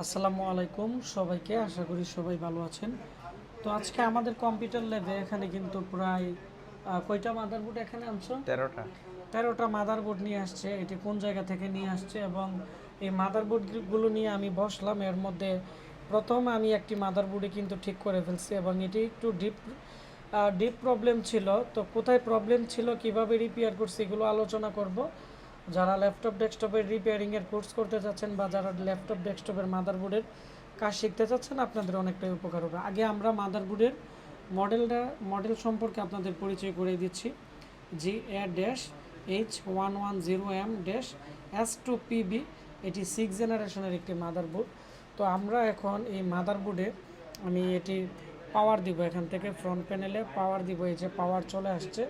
আসসালামু আলাইকুম সবাইকে আশা করি সবাই ভালো আছেন। তো আজকে আমাদের কম্পিউটার ল্যাবে এখানে কিন্তু প্রায় কয়টা মাদারবোর্ড এখানে আনছো? তেরোটা। তেরোটা মাদারবোর্ড নিয়ে আসছে এটি কোন জায়গা থেকে নিয়ে আসছে এবং এই মাদারবোর্ডগুলো নিয়ে আমি বসলাম। এর মধ্যে প্রথম আমি একটি মাদারবোর্ডে কিন্তু ঠিক করে ফেলছি এবং এটি একটু ডিপ ডিপ প্রবলেম ছিল। তো কোথায় প্রবলেম ছিল কীভাবে রিপেয়ার করছি এগুলো আলোচনা করব। যারা ল্যাপটপ ডেস্কটপের রিপেয়ারিংয়ের কোর্স করতে চাচ্ছেন বা যারা ল্যাপটপ ডেস্কটপের মাদারবোর্ডের কাজ শিখতে চাচ্ছেন আপনাদের অনেকটাই উপকার হবে। আগে আমরা মাদারবোর্ডের মডেলটা মডেল সম্পর্কে আপনাদের পরিচয় করে দিচ্ছি। G A dash H one one zero M dash S two PV এটি সিক্স জেনারেশনের একটি মাদারবোর্ড তো আমরা এখন এই মাদারবোর্ডে আমি এটি পাওয়ার দিব এখান থেকে ফ্রন্ট প্যানেলে পাওয়ার দিব, এই যে পাওয়ার চলে আসছে।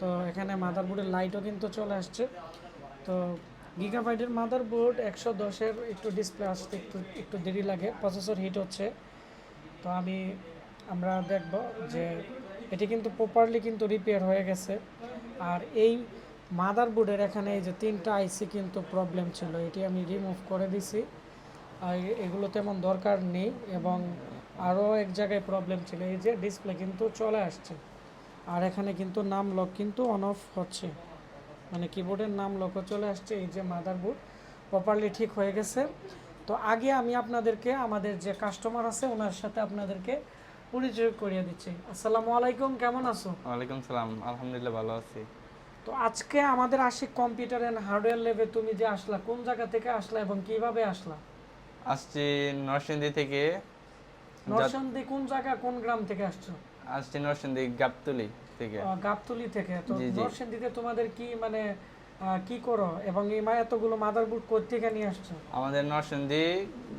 তো এখানে মাদারবোর্ডের লাইটও কিন্তু চলে আসছে। তো গিগাবাইটের মাদারবোর্ড একশো দশের একটু ডিসপ্লে আসতে একটু একটু দেরি লাগে। প্রসেসর হিট হচ্ছে। তো আমি, আমরা দেখব যে এটি কিন্তু প্রপারলি কিন্তু রিপেয়ার হয়ে গেছে। আর এই মাদারবোর্ডের এখানে এই যে তিনটা আইসি কিন্তু প্রবলেম ছিল। এটি আমি রিমুভ করে দিছি। আর এগুলো তেমন দরকার নেই এবং আরও এক জায়গায় প্রবলেম ছিল। এই যে ডিসপ্লে কিন্তু চলে আসছে। আর এখানে কিন্তু নাম লক কিন্তু অন অফ হচ্ছে। মানে কিবোর্ডের নাম লক্ষ্য চলে আসছে এই যে মাদারবোর্ড প্রপারলি ঠিক হয়ে গেছে। তো আগে আমি আপনাদেরকে আমাদের যে কাস্টমার আছে ওনার সাথে আপনাদেরকে পরিচয় করিয়ে দিচ্ছি। আসসালামু আলাইকুম কেমন আছো? ওয়ালাইকুম সালাম আলহামদুলিল্লাহ ভালো আছি। তো আজকে আমাদের আশিক কম্পিউটার অ্যান্ড হার্ডওয়্যার লেবে তুমি যে আসলা কোন জায়গা থেকে আসলা এবং কীভাবে আসলা? আসছি নরসিংদী থেকে। নরসিংদী কোন জায়গা কোন গ্রাম থেকে আসছো? আসছি নরসিংদী গাবতলি। থেকে। গাবতলী থেকে। তো। নরসিংদীতে তোমাদের কি মানে কি করো? এবং এই মা এতগুলো মাদারবোর্ড কোথা থেকে নিয়ে আসছো? আমাদের নরসিংদী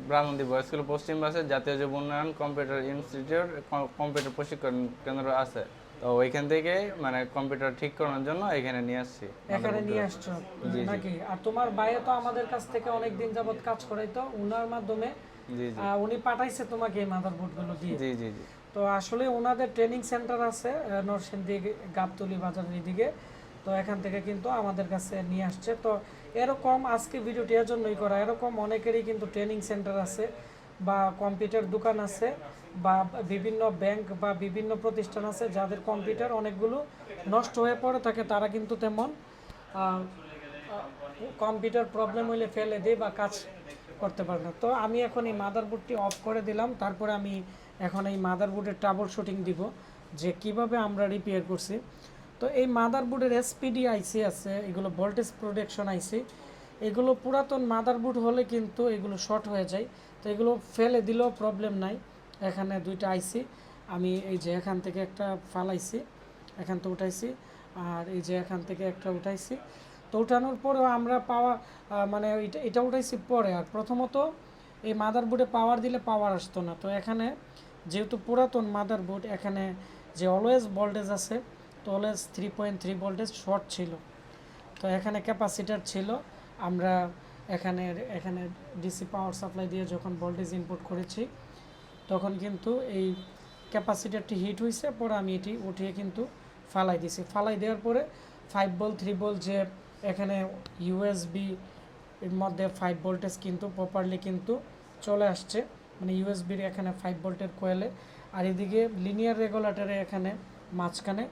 ব্রাহ্মণদী বয়েজ স্কুল পশ্চিম পাশে জাতীয় যুব উন্নয়ন কম্পিউটার ইনস্টিটিউট কম্পিউটার প্রশিক্ষণ কেন্দ্র আছে। তো ওইখান থেকে মানে কম্পিউটার ঠিক করানোর জন্য এখানে নিয়ে আসছি এখানে নিয়ে আসছো? নাকি? আর তোমার বাইরে তো আমাদের কাছ থেকে অনেক দিন যাবত কাজ করাইতো উনার মাধ্যমে উনি পাঠাইছে তোমাকে এই গুলো দিয়ে। জি জি জি। তো আসলে ওনাদের ট্রেনিং সেন্টার আছে নরসিংদী গাবতলি বাজারের এদিকে। তো এখান থেকে কিন্তু আমাদের কাছে নিয়ে আসছে। তো এরকম আজকে ভিডিওটি এর জন্যই করা। এরকম অনেকেরই কিন্তু ট্রেনিং সেন্টার আছে বা কম্পিউটার দোকান আছে বা বিভিন্ন ব্যাংক বা বিভিন্ন প্রতিষ্ঠান আছে, যাদের কম্পিউটার অনেকগুলো নষ্ট হয়ে পড়ে থাকে, তারা কিন্তু তেমন কম্পিউটার প্রবলেম হইলে ফেলে দেয় বা কাজ করতে পারে না। তো আমি এখন এই মাদারবোর্ডটি অফ করে দিলাম, তারপরে আমি এখন এই মাদারবোর্ডের ট্রাবল শুটিং দিব, যে কীভাবে আমরা রিপেয়ার করছি। তো এই মাদারবোর্ডের এসপিডি আইসি আছে, এগুলো ভোল্টেজ প্রোটেকশন আইসি এগুলো পুরাতন মাদারবোর্ড হলে কিন্তু এগুলো শর্ট হয়ে যায়। তো এগুলো ফেলে দিলেও প্রবলেম নাই, এখানে দুইটা আইসি আমি এই যে এখান থেকে একটা ফালাইছি, এখান থেকে উঠাইছি, আর এই যে এখান থেকে একটা উঠাইছি। তো উঠানোর পরেও আমরা পাওয়া মানে এটা এটা উঠাইছি পরে। আর প্রথমত এই মাদারবোর্ডে পাওয়ার দিলে পাওয়ার আসতো না। তো এখানে যেহেতু পুরাতন মাদারবোর্ড এখানে যে অলওয়েজ ভোল্টেজ আছে, তো always three point three voltage short ছিল। তো এখানে ক্যাপাসিটার ছিল। আমরা এখানে এখানে ডিসি পাওয়ার সাপ্লাই দিয়ে যখন ভোল্টেজ ইনপুট করেছি, তখন কিন্তু এই ক্যাপাসিটারটি হিট হয়েছে পরে আমি এটি উঠিয়ে কিন্তু ফালাই দিছি। ফালাই দেওয়ার পরে ফাইভ বল থ্রি বল যে এখানে ইউএসবি এর মধ্যে ফাইভ ভোল্টেজ কিন্তু প্রপারলি কিন্তু চলে আসছে। মানে ইউএসবির এখানে ফাইভ ভোল্টের কোয়েলে আর এদিকে লিনিয়ার রেগুলেটারে এখানে মাঝখানে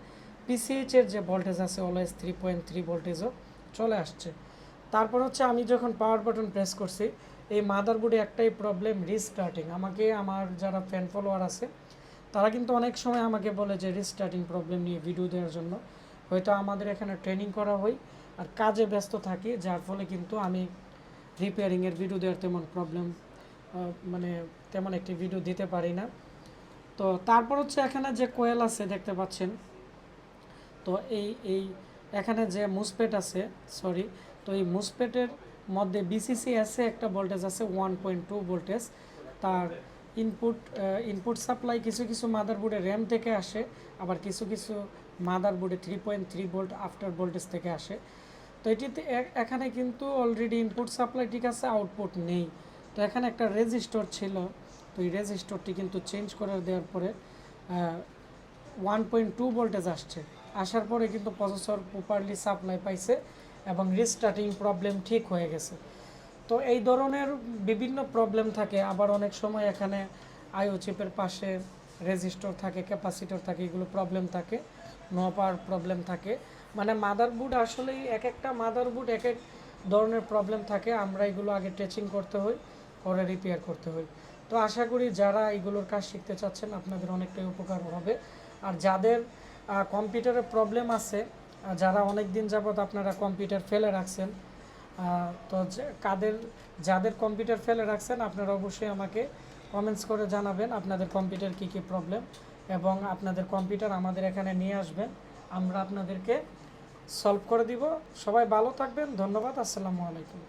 পিসিএইচের যে ভোল্টেজ আছে অলওয়েজ থ্রি পয়েন্ট থ্রি ভোল্টেজও চলে আসছে। তারপর হচ্ছে আমি যখন পাওয়ার বাটন প্রেস করছি, এই মাদারবোর্ডে একটাই প্রবলেম রিস্টার্টিং আমাকে আমার যারা ফ্যান ফলোয়ার আছে, তারা কিন্তু অনেক সময় আমাকে বলে যে রিস্টার্টিং প্রবলেম নিয়ে ভিডিও দেওয়ার জন্য। হয়তো আমাদের এখানে ট্রেনিং করা হয়। আর কাজে ব্যস্ত থাকি, যার ফলে কিন্তু আমি রিপেয়ারিংয়ের ভিডিও দেওয়ার তেমন প্রবলেম মানে তেমন একটি ভিডিও দিতে পারি না। তো তারপর হচ্ছে এখানে যে কোয়েল আছে দেখতে পাচ্ছেন, তো এই এই এখানে যে মুসপেট আছে সরি তো এই মুসপেটের মধ্যে বিসিসি আছে একটা ভোল্টেজ আছে ওয়ান পয়েন্ট টু ভোল্টেজ তার ইনপুট ইনপুট সাপ্লাই কিছু কিছু মাদারবোর্ডে র্যাম থেকে আসে, আবার কিছু কিছু মাদারবোর্ডে three point three volt after voltage থেকে আসে। তো এটিতে এখানে কিন্তু অলরেডি ইনপুট সাপ্লাই ঠিক আছে আউটপুট নেই। তো এখানে একটা রেজিস্টর ছিল। তো এই রেজিস্টরটি কিন্তু চেঞ্জ করে দেওয়ার পরে ওয়ান পয়েন্ট টু ভোল্টেজ আসছে। আসার পরে কিন্তু প্রসেসর প্রপারলি সাপ্লাই পাইছে এবং রিস্টার্টিং প্রবলেম ঠিক হয়ে গেছে। তো এই ধরনের বিভিন্ন প্রবলেম থাকে। আবার অনেক সময় এখানে আইও চিপের পাশে রেজিস্টর থাকে ক্যাপাসিটর থাকে, এগুলো প্রবলেম থাকে। নো পাওয়ার প্রবলেম থাকে। মানে মাদারবোর্ড আসলেই এক একটা মাদারবোর্ড এক এক ধরনের প্রবলেম থাকে। আমরা এগুলো আগে টেচিং করতে হই পরে রিপেয়ার করতে হই তো আশা করি যারা এগুলোর কাজ শিখতে চাচ্ছেন, আপনাদের অনেকটাই উপকার হবে। আর যাদের কম্পিউটারে প্রবলেম আছে যারা অনেক দিন যাবত আপনারা কম্পিউটার ফেলে রাখছেন তো কাদের, যাদের কম্পিউটার ফেলে রাখছেন, আপনারা অবশ্যই আমাকে কমেন্টস করে জানাবেন, আপনাদের কম্পিউটার কী কী প্রবলেম এবং আপনাদের কম্পিউটার আমাদের এখানে নিয়ে আসবেন আমরা আপনাদেরকে সলভ করে দিব। সবাই ভালো থাকবেন। ধন্যবাদ। আসসালামু আলাইকুম।